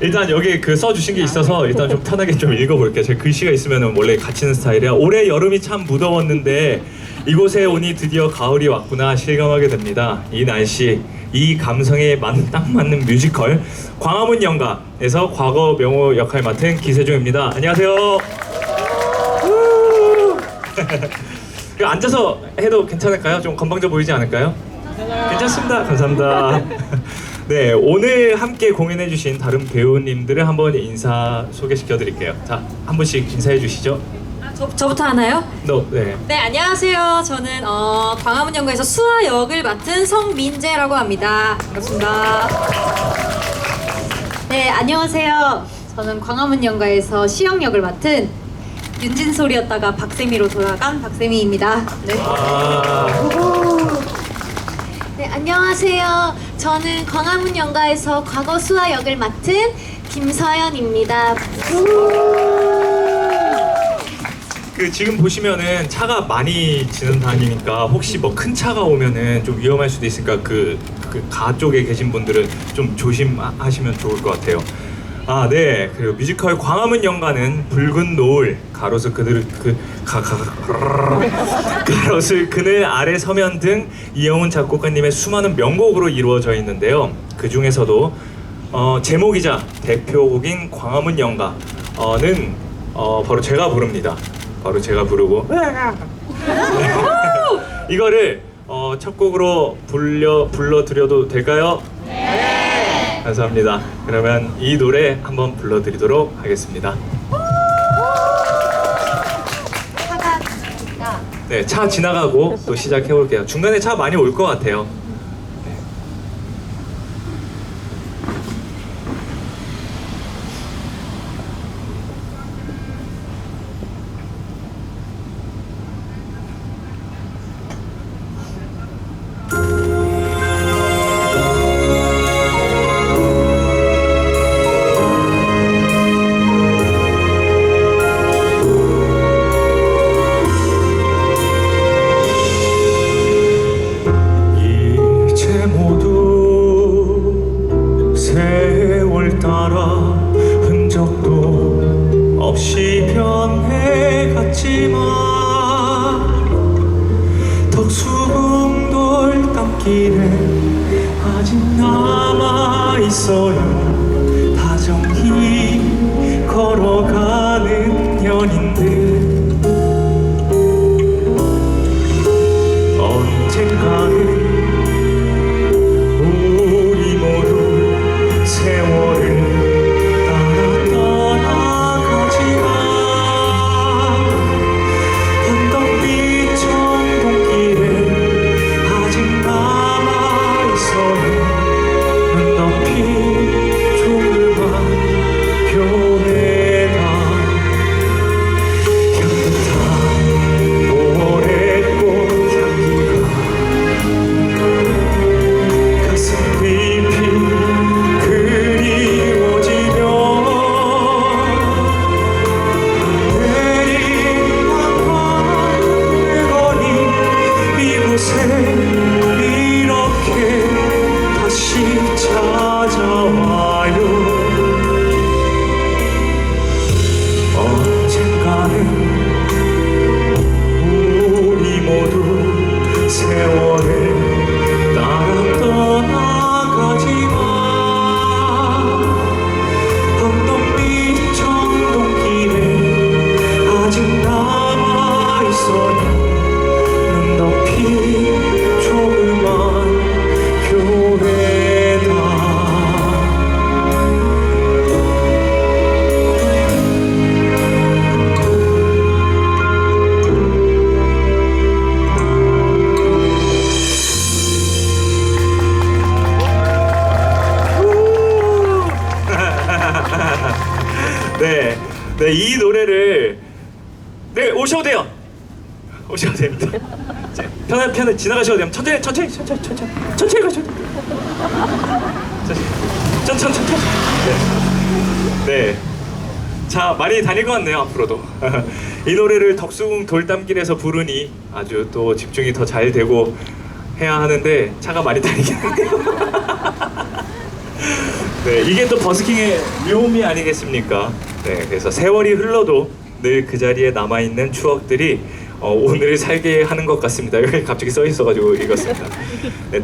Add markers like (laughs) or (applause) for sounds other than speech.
일단 여기 그 써주신 게 있어서 일단 좀 편하게 좀 읽어볼게요. 제 글씨가 있으면 원래 갇히는 스타일이야. 올해 여름이 참 무더웠는데 이곳에 오니 드디어 가을이 왔구나 실감하게 됩니다. 이 날씨, 이 감성에 맞, 딱 맞는 뮤지컬 광화문 연가에서 과거 명호 역할 맡은 기세종입니다. 안녕하세요. (laughs) 앉아서 해도 괜찮을까요? 좀 건방져 보이지 않을까요? 괜찮습니다. 감사합니다. 네, 오늘 함께 공연해주신 다른 배우님들을 한번 인사 소개시켜드릴게요. 자, 한 분씩 인사해 주시죠. 아, 저, 저부터 하나요? 너, 네. 네 안녕하세요. 저는 어, 광화문 연구에서 수아 역을 맡은 성민재라고 합니다. 반갑습니다. 네 안녕하세요. 저는 광화문 연가에서 시영 역을 맡은 윤진솔이었다가 박세미로 돌아간 박세미입니다. 네. 아, 네, 안녕하세요. 저는 광화문 연가에서 과거 수아 역을 맡은 김서연입니다. 그 지금 보시면은 차가 많이 지나다니니까 혹시 뭐 큰 차가 오면은 좀 위험할 수도 있으니까 그, 그 가 쪽에 계신 분들은 좀 조심하시면 좋을 것 같아요. 아, 네. 그리고 뮤지컬 광화문 연가는 붉은 노을 가로수 그가 가, 가로수 그늘 아래 서면 등 이영훈 작곡가님의 수많은 명곡으로 이루어져 있는데요. 그 중에서도 어, 제목이자 대표곡인 광화문 연가는 어, 바로 제가 부릅니다. 바로 제가 부르고 (laughs) 이거를 어, 첫 곡으로 불려 불러 드려도 될까요? 네. 감사합니다. 그러면 이 노래 한번 불러드리도록 하겠습니다. 네, 차 지나가고 또 시작해 볼게요. 중간에 차 많이 올 것 같아요. 덕수궁돌 땀길에 아직 남아 있어요 세월을 네, 네, 이 노래를 네 오셔도 돼요. 오셔도 됩니다. 자, 편한 편을 지나가셔도 돼요. 천천히, 천천히, 천천히, 천천히, 천천히. 천천히, 천천히, 천천히. 네. 네. 자, 많이 다닐 것 같네요, 앞으로도. (laughs) 이 노래를 덕수궁 돌담길에서 부르니 아주 또 집중이 더 잘 되고 해야 하는데 차가 많이 다니긴 하네요. (laughs) 네, 이게 또 버스킹의 묘미 아니겠습니까? 네, 그래서 세월이 흘러도 늘 그 자리에 남아 있는 추억들이 어, 오늘을 살게 하는 것 같습니다. 여기 갑자기 써 있어가지고 읽었습니다. 네,